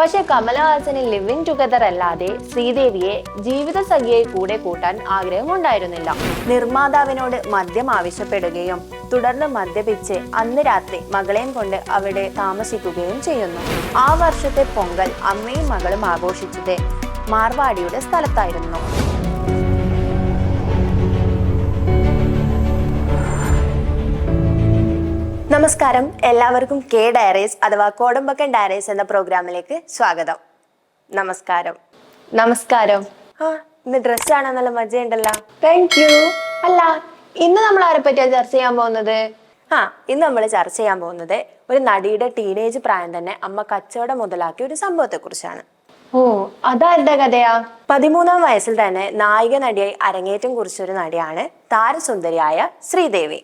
പക്ഷെ കമലഹാസന് living together അല്ലാതെ ശ്രീദേവിയെ ജീവിത സഖിയെ കൂടെ കൂട്ടാൻ ആഗ്രഹമുണ്ടായിരുന്നില്ല. നിർമ്മാതാവിനോട് മദ്യം ആവശ്യപ്പെടുകയും തുടർന്ന് മദ്യപിച്ച് അന്ന് രാത്രി മകളെയും കൊണ്ട് അവിടെ താമസിക്കുകയും ചെയ്യുന്നു. ആ വർഷത്തെ പൊങ്കൽ അമ്മയും മകളും ആഘോഷിച്ചത് മാർവാടിയുടെ സ്ഥലത്തായിരുന്നു. നമസ്കാരം. എല്ലാവർക്കും കെ ഡയറീസ് അഥവാ കോടമ്പക്കൻ ഡയറീസ് എന്ന പ്രോഗ്രാമിലേക്ക് സ്വാഗതം. നമസ്കാരം. നമസ്കാരം. ആ ഇന്ന് ഡ്രസ് ആണ് നല്ല മജയുണ്ടല്ലോ താങ്ക് യു അല്ല ഇന്ന് നമ്മൾ ആരെ പറ്റിയാ ചർച്ച ചെയ്യാൻ പോകുന്നത്? ആ ഇന്ന് നമ്മൾ ചർച്ച ചെയ്യാൻ പോകുന്നത് ഒരു നടിയുടെ ടീനേജ് പ്രായം തന്നെ അമ്മ കച്ചവടം മുതലാക്കിയ ഒരു സംഭവത്തെ കുറിച്ചാണ് ഓ അതാരുടെ കഥയാ? പതിമൂന്നാം വയസ്സിൽ തന്നെ നായിക നടിയായി അരങ്ങേറ്റം കുറിച്ചൊരു നടിയാണ് താരസുന്ദരിയായ ശ്രീദേവി.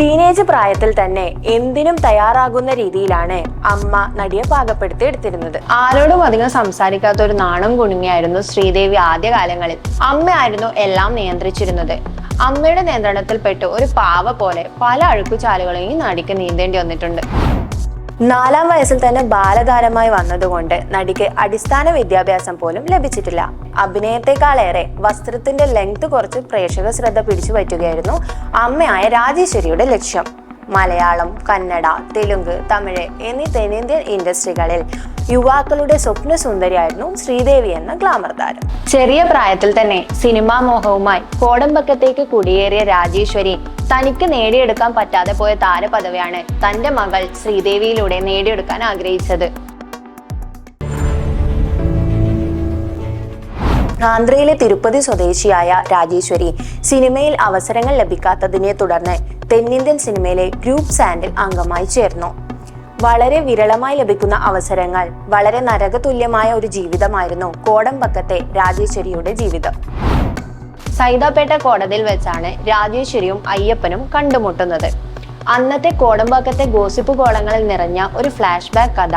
ടീനേജ് പ്രായത്തിൽ തന്നെ എന്തിനും തയ്യാറാകുന്ന രീതിയിലാണ് അമ്മ നടിയെ പാകപ്പെടുത്തി എടുത്തിരുന്നത്. ആരോടും അധികം സംസാരിക്കാത്ത ഒരു നാണം കുണുങ്ങിയായിരുന്നു ശ്രീദേവി ആദ്യകാലങ്ങളിൽ. അമ്മയായിരുന്നു എല്ലാം നിയന്ത്രിച്ചിരുന്നത്. അമ്മയുടെ നിയന്ത്രണത്തിൽപ്പെട്ട് ഒരു പാവ പോലെ പല അഴുക്കുചാലുകളെയും നടിക്ക് നീന്തേണ്ടി വന്നിട്ടുണ്ട്. നാലാം വയസ്സിൽ തന്നെ ബാലതാരമായി വന്നതുകൊണ്ട് നടിക്ക് അടിസ്ഥാന വിദ്യാഭ്യാസം പോലും ലഭിച്ചിട്ടില്ല. അഭിനയത്തെക്കാളേറെ വസ്ത്രത്തിന്റെ ലെങ്ത് കുറച്ച് പ്രേക്ഷക ശ്രദ്ധ പിടിച്ചു പറ്റുകയായിരുന്നു അമ്മയായ രാജേശ്വരിയുടെ ലക്ഷ്യം. മലയാളം കന്നഡ തെലുങ്ക് തമിഴ് എന്നീ തെന്നിന്ത്യൻ ഇൻഡസ്ട്രികളിൽ യുവാക്കളുടെ സ്വപ്ന സുന്ദരിയായിരുന്നു ശ്രീദേവി എന്ന ഗ്ലാമർ താരം. ചെറിയ പ്രായത്തിൽ തന്നെ സിനിമാ മോഹവുമായി കോടമ്പക്കത്തേക്ക് കുടിയേറിയ രാജേശ്വരി തനിക്ക് നേടിയെടുക്കാൻ പറ്റാതെ പോയ താരപദവിയാണ് തന്റെ മകൾ ശ്രീദേവിയിലൂടെ നേടിയെടുക്കാൻ ആഗ്രഹിച്ചത്. ആന്ധ്രയിലെ തിരുപ്പതി സ്വദേശിയായ രാജേശ്വരി സിനിമയിൽ അവസരങ്ങൾ ലഭിക്കാത്തതിനെ തുടർന്ന് തെന്നിന്ത്യൻ സിനിമയിലെ ഗ്രൂപ്പ് സാൻഡിൽ അംഗമായി ചേർന്നു. വളരെ വിരളമായി ലഭിക്കുന്ന അവസരങ്ങൾ വളരെ നരകതുല്യമായ ഒരു ജീവിതമായിരുന്നു കോടമ്പക്കത്തെ രാജേശ്വരിയുടെ ജീവിതം. സൈതാപ്പേട്ട കോടതിയിൽ വെച്ചാണ് രാജേശ്വരിയും അയ്യപ്പനും കണ്ടുമുട്ടുന്നത്. അന്നത്തെ കോടമ്പാക്കത്തെ ഗോസിപ്പ് കോളങ്ങളിൽ നിറഞ്ഞ ഒരു ഫ്ലാഷ് ബാക്ക് കഥ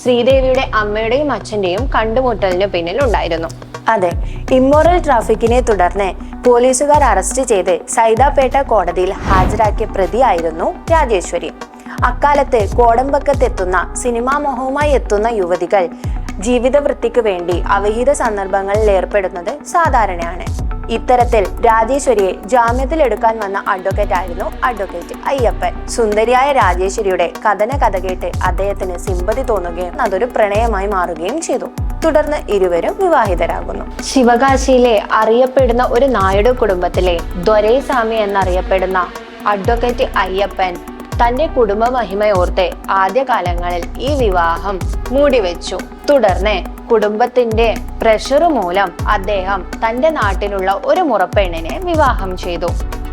ശ്രീദേവിയുടെ അമ്മയുടെയും അച്ഛന്റെയും കണ്ടുമുട്ടലിന് പിന്നിൽ ഉണ്ടായിരുന്നു. അതെ ഇമ്മോറൽ ട്രാഫിക്കിനെ തുടർന്ന് പോലീസുകാർ അറസ്റ്റ് ചെയ്ത് സൈദാപേട്ട കോടതിയിൽ ഹാജരാക്കിയ പ്രതിയായിരുന്നു രാജേശ്വരി. അക്കാലത്ത് കോടമ്പക്കത്തെത്തുന്ന സിനിമാ മോഹവുമായി എത്തുന്ന യുവതികൾ ജീവിതവൃത്തിക്ക് വേണ്ടി അവിഹിത സന്ദർഭങ്ങളിൽ ഏർപ്പെടുന്നത് സാധാരണയാണ്. ഇത്തരത്തിൽ രാജേശ്വരിയെ ജാമ്യത്തിൽ എടുക്കാൻ വന്ന അഡ്വക്കേറ്റ് ആയിരുന്നു അഡ്വക്കേറ്റ് അയ്യപ്പൻ. സുന്ദരിയായ രാജേശ്വരിയുടെ കഥന കഥ കേട്ട് അദ്ദേഹത്തിന് സിമ്പതി തോന്നുകയും അതൊരു പ്രണയമായി മാറുകയും ചെയ്തു. തുടർന്ന് ഇരുവരും വിവാഹിതരാകുന്നു. ശിവകാശിയിലെ അറിയപ്പെടുന്ന ഒരു നായുടെ കുടുംബത്തിലെ ദൊരൈസ്വാമി എന്നറിയപ്പെടുന്ന അഡ്വക്കേറ്റ് അയ്യപ്പൻ തന്റെ കുടുംബ മഹിമയോർത്ത് ആദ്യകാലങ്ങളിൽ ഈ വിവാഹം മൂടിവെച്ചു. തുടർന്ന് കുടുംബത്തിന്റെ പ്രഷർ മൂലം അദ്ദേഹം തന്റെ നാട്ടിലുള്ള ഒരു മുറപ്പെണ്ണിനെ വിവാഹം ചെയ്തു.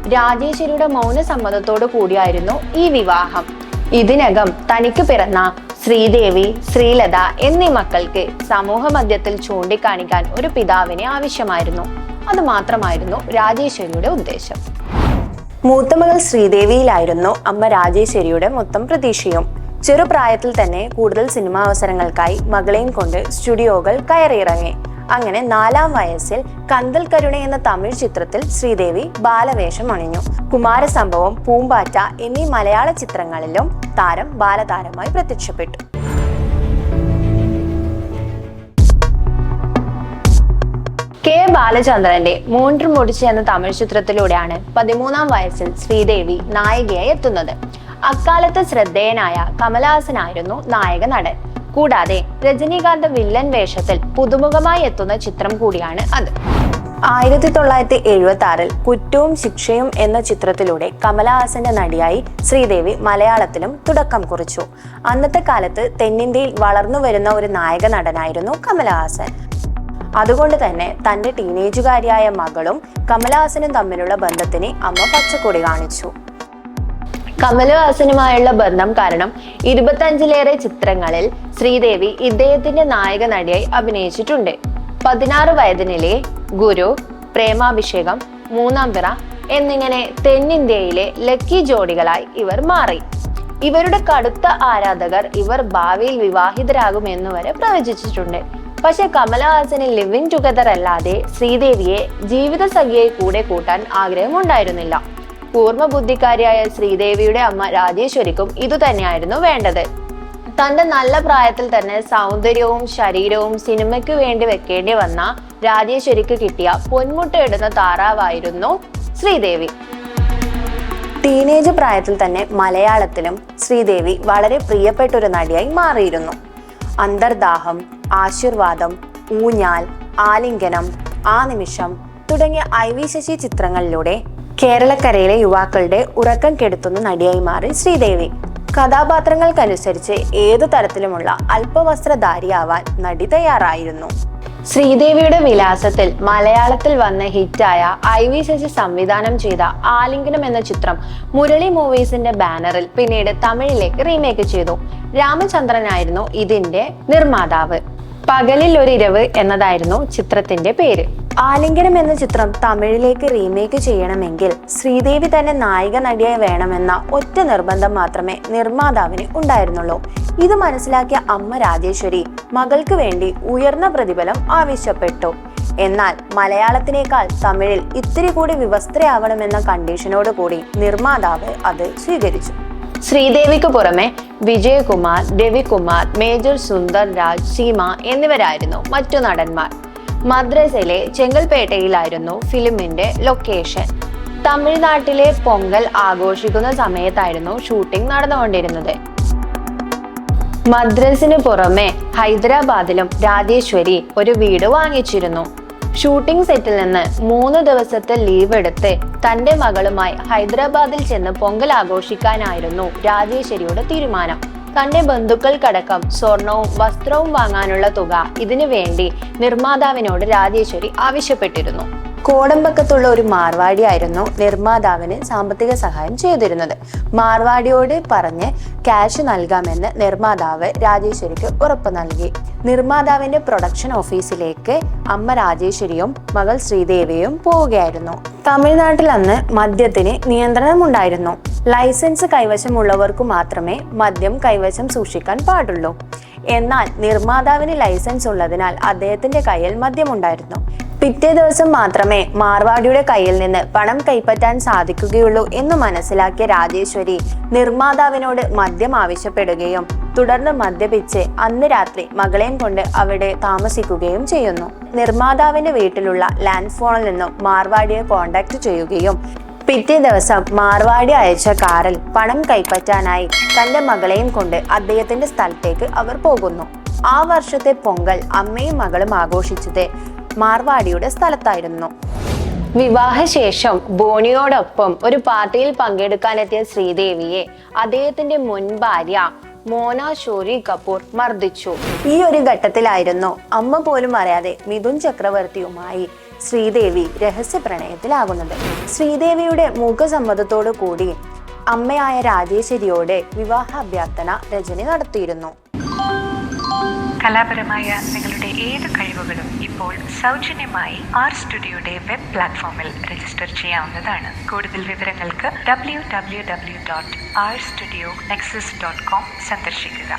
രാജേശ്വരിയുടെ മൗന സമ്മതത്തോടു കൂടിയായിരുന്നു ഈ വിവാഹം. ഇതിനകം തനിക്ക് പിറന്ന ശ്രീദേവി ശ്രീലത എന്നീ മക്കൾക്ക് സമൂഹ മധ്യത്തിൽ ചൂണ്ടിക്കാണിക്കാൻ ഒരു പിതാവിനെ ആവശ്യമായിരുന്നു. അത് മാത്രമായിരുന്നു രാജേശ്വരിയുടെ ഉദ്ദേശം. മൂത്തമകൾ ശ്രീദേവിയിലായിരുന്നു അമ്മ രാജേശ്വരിയുടെ മൊത്തം പ്രതീക്ഷയും. ചെറുപ്രായത്തിൽ തന്നെ കൂടുതൽ സിനിമാ അവസരങ്ങൾക്കായി മകളെയും കൊണ്ട് സ്റ്റുഡിയോകൾ കയറിയിറങ്ങി. അങ്ങനെ നാലാം വയസ്സിൽ കന്തൽ കരുണ എന്ന തമിഴ് ചിത്രത്തിൽ ശ്രീദേവി ബാലവേഷം അണിഞ്ഞു. കുമാരസംഭവം പൂമ്പാറ്റ എന്നീ മലയാള ചിത്രങ്ങളിലും താരം ബാലതാരമായി പ്രത്യക്ഷപ്പെട്ടു. കെ. ബാലചന്ദ്രന്റെ മൂன்று മുടിച്ച് എന്ന തമിഴ് ചിത്രത്തിലൂടെയാണ് പതിമൂന്നാം വയസ്സിൽ ശ്രീദേവി നായികയായി എത്തുന്നത്. അക്കാലത്ത് ശ്രദ്ധേയനായ കമലഹാസനായിരുന്നു നായക നടൻ. കൂടാതെ രജനീകാന്ത് വില്ലൻ വേഷത്തിൽ പുതുമുഖമായി എത്തുന്ന ചിത്രം കൂടിയാണ് അത്. ആയിരത്തി തൊള്ളായിരത്തി എഴുപത്തി ആറിൽ കുറ്റവും ശിക്ഷയും എന്ന ചിത്രത്തിലൂടെ കമലഹാസന്റെ നടിയായി ശ്രീദേവി മലയാളത്തിലും തുടക്കം കുറിച്ചു. അന്നത്തെ കാലത്ത് തെന്നിന്ത്യയിൽ വളർന്നു വരുന്ന ഒരു നായക നടനായിരുന്നു കമലഹാസൻ. അതുകൊണ്ട് തന്നെ തന്റെ ടീനേജുകാരിയായ മകളും കമലഹാസനും തമ്മിലുള്ള ബന്ധത്തിന് അമ്മ പച്ചക്കൊടി കാണിച്ചു. കമലഹാസനുമായുള്ള ബന്ധം കാരണം ഇരുപത്തഞ്ചിലേറെ ചിത്രങ്ങളിൽ ശ്രീദേവി ഇദ്ദേഹത്തിന്റെ നായക നടിയായി അഭിനയിച്ചിട്ടുണ്ട്. പതിനാറ് വയതിനിലെ ഗുരു പ്രേമാഭിഷേകം മൂന്നാം പിറ എന്നിങ്ങനെ തെന്നിന്ത്യയിലെ ലക്കി ജോഡികളായി ഇവർ മാറി. ഇവരുടെ കടുത്ത ആരാധകർ ഇവർ ഭാവിയിൽ വിവാഹിതരാകുമെന്ന് വരെ പ്രവചിച്ചിട്ടുണ്ട്. പക്ഷെ കമലഹാസന് ലിവിങ് ടുഗദർ അല്ലാതെ ശ്രീദേവിയെ ജീവിത സഖിയെ കൂടെ കൂട്ടാൻ ആഗ്രഹമുണ്ടായിരുന്നില്ല. പൂർണ ബുദ്ധിക്കാരിയായ ശ്രീദേവിയുടെ അമ്മ രാജേശ്വരിക്കും ഇതുതന്നെയായിരുന്നു വേണ്ടത്. തന്റെ നല്ല പ്രായത്തിൽ തന്നെ സൗന്ദര്യവും ശരീരവും സിനിമയ്ക്ക് വേണ്ടി വെക്കേണ്ടി വന്ന രാജേശ്വരിക്ക് കിട്ടിയ പൊന്മുട്ടയിടുന്ന താറാവായിരുന്നു ശ്രീദേവി. ടീനേജ് പ്രായത്തിൽ തന്നെ മലയാളത്തിലും ശ്രീദേവി വളരെ പ്രിയപ്പെട്ട ഒരു നടിയായി മാറിയിരുന്നു. അന്തർദാഹം ആശീർവാദം ഊഞ്ഞാൽ ആലിംഗനം ആ നിമിഷം തുടങ്ങിയ ഐ വി ശശി ചിത്രങ്ങളിലൂടെ കേരളക്കരയിലെ യുവാക്കളുടെ ഉറക്കം കെടുത്തുന്ന നടിയായി മാറി ശ്രീദേവി. കഥാപാത്രങ്ങൾക്കനുസരിച്ച് ഏതു തരത്തിലുമുള്ള അല്പവസ്ത്രധാരിയാവാൻ നടി തയ്യാറായിരുന്നു. ശ്രീദേവിയുടെ വിലാസത്തിൽ മലയാളത്തിൽ വന്ന ഹിറ്റായ ഐ വി ശശി സംവിധാനം ചെയ്ത ആലിംഗനം എന്ന ചിത്രം മുരളി മൂവീസിന്റെ ബാനറിൽ പിന്നീട് തമിഴിലേക്ക് റീമേക്ക് ചെയ്തു. രാമചന്ദ്രനായിരുന്നു ഇതിന്റെ നിർമ്മാതാവ്. പകലിൽ ഒരു ഇരവ് എന്നതായിരുന്നു ചിത്രത്തിന്റെ പേര്. ആലിംഗനം എന്ന ചിത്രം തമിഴിലേക്ക് റീമേക്ക് ചെയ്യണമെങ്കിൽ ശ്രീദേവി തന്നെ നായിക നടിയായി വേണമെന്ന ഒറ്റ നിർബന്ധം മാത്രമേ നിർമ്മാതാവിന് ഉണ്ടായിരുന്നുള്ളൂ. ഇത് മനസ്സിലാക്കിയ അമ്മ രാജേശ്വരി മകൾക്ക് വേണ്ടി ഉയർന്ന പ്രതിഫലം ആവശ്യപ്പെട്ടു. എന്നാൽ മലയാളത്തിനേക്കാൾ തമിഴിൽ ഇത്തിരി കൂടി വിവസ്ത്രയാവണമെന്ന കണ്ടീഷനോട് കൂടി നിർമ്മാതാവ് അത് സ്വീകരിച്ചു. ശ്രീദേവിക്ക് പുറമെ വിജയകുമാർ രവികുമാർ മേജർ സുന്ദർ രാജ് സീമ എന്നിവരായിരുന്നു മറ്റു നടന്മാർ. മദ്രസയിലെ ചെങ്കൽപേട്ടയിലായിരുന്നു ഫിലിമിന്റെ ലൊക്കേഷൻ. തമിഴ്നാട്ടിലെ പൊങ്കൽ ആഘോഷിക്കുന്ന സമയത്തായിരുന്നു ഷൂട്ടിംഗ് നടന്നുകൊണ്ടിരുന്നത്. മദ്രസിന് പുറമെ ഹൈദരാബാദിലും രാജേശ്വരി ഒരു വീട് വാങ്ങിച്ചിരുന്നു. ഷൂട്ടിംഗ് സെറ്റിൽ നിന്ന് മൂന്ന് ദിവസത്തെ ലീവ് എടുത്ത് തന്റെ മകളുമായി ഹൈദരാബാദിൽ ചെന്ന് പൊങ്കൽ ആഘോഷിക്കാനായിരുന്നു രാജേശ്വരിയുടെ തീരുമാനം. തന്റെ ബന്ധുക്കൾക്കടക്കം സ്വർണവും വസ്ത്രവും വാങ്ങാനുള്ള തുക ഇതിനു വേണ്ടി നിർമ്മാതാവിനോട് രാജേശ്വരി ആവശ്യപ്പെട്ടിരുന്നു. കോടമ്പക്കത്തുള്ള ഒരു മാർവാടിയായിരുന്നു നിർമ്മാതാവിന് സാമ്പത്തിക സഹായം ചെയ്തിരുന്നത്. മാർവാടിയോട് പറഞ്ഞ് ക്യാഷ് നൽകാമെന്ന് നിർമ്മാതാവ് രാജേശ്വരിക്ക് ഉറപ്പ് നൽകി. നിർമ്മാതാവിന്റെ പ്രൊഡക്ഷൻ ഓഫീസിലേക്ക് അമ്മ രാജേശ്വരിയും മകൾ ശ്രീദേവിയും പോവുകയായിരുന്നു. തമിഴ്നാട്ടിൽ അന്ന് മദ്യത്തിന് നിയന്ത്രണമുണ്ടായിരുന്നു. ലൈസൻസ് കൈവശമുള്ളവർക്കു മാത്രമേ മദ്യം കൈവശം സൂക്ഷിക്കാൻ പാടുള്ളൂ. എന്നാൽ നിർമ്മാതാവിന് ലൈസൻസ് ഉള്ളതിനാൽ അദ്ദേഹത്തിന്റെ കയ്യിൽ മദ്യമുണ്ടായിരുന്നു. പിറ്റേ ദിവസം മാത്രമേ മാർവാടിയുടെ കയ്യിൽ നിന്ന് പണം കൈപ്പറ്റാൻ സാധിക്കുകയുള്ളൂ എന്ന് മനസ്സിലാക്കിയ രാജേശ്വരി നിർമ്മാതാവിനോട് മദ്യം ആവശ്യപ്പെടുകയും തുടർന്ന് മദ്യപിച്ച് അന്ന് രാത്രി മകളെയും കൊണ്ട് അവിടെ താമസിക്കുകയും ചെയ്യുന്നു. നിർമ്മാതാവിന്റെ വീട്ടിലുള്ള ലാൻഡ് ഫോണിൽ നിന്നും മാർവാടിയെ കോണ്ടാക്ട് ചെയ്യുകയും പിറ്റേ ദിവസം മാർവാടി അയച്ച കാറിൽ പണം കൈപ്പറ്റാനായി തന്റെ മകളെയും കൊണ്ട് അദ്ദേഹത്തിന്റെ സ്ഥലത്തേക്ക് അവർ പോകുന്നു. ആ വർഷത്തെ പൊങ്കൽ അമ്മയും മകളും ആഘോഷിച്ചത് മാർവാടിയുടെ സ്ഥലത്തായിരുന്നു. വിവാഹശേഷം ബോണിയോടൊപ്പം ഒരു പാർട്ടിയിൽ പങ്കെടുക്കാനെത്തിയ ശ്രീദേവിയെ അദ്ദേഹത്തിന്റെ മുൻ ഭാര്യ മോന ഷോരി കപൂർ മർദ്ദിച്ചു. ഈ ഒരു ഘട്ടത്തിലായിരുന്നു അമ്മ പോലും അറിയാതെ മിഥുൻ ചക്രവർത്തിയുമായി ശ്രീദേവി രഹസ്യ പ്രണയത്തിലാകുന്നത് ശ്രീദേവിയുടെ മുഖസമ്മതത്തോടു കൂടി അമ്മയായ രാജേശ്വരിയോട് വിവാഹ അഭ്യർത്ഥന രജനി നടത്തിയിരുന്നു. കലാപരമായ നിങ്ങളുടെ ഏത് കഴിവുകളും ഇപ്പോൾ സൗജന്യമായി ആർ സ്റ്റുഡിയോയുടെ വെബ് പ്ലാറ്റ്ഫോമിൽ രജിസ്റ്റർ ചെയ്യാവുന്നതാണ്. കൂടുതൽ വിവരങ്ങൾക്ക് W W W dot R studio nexus dot com സന്ദർശിക്കുക.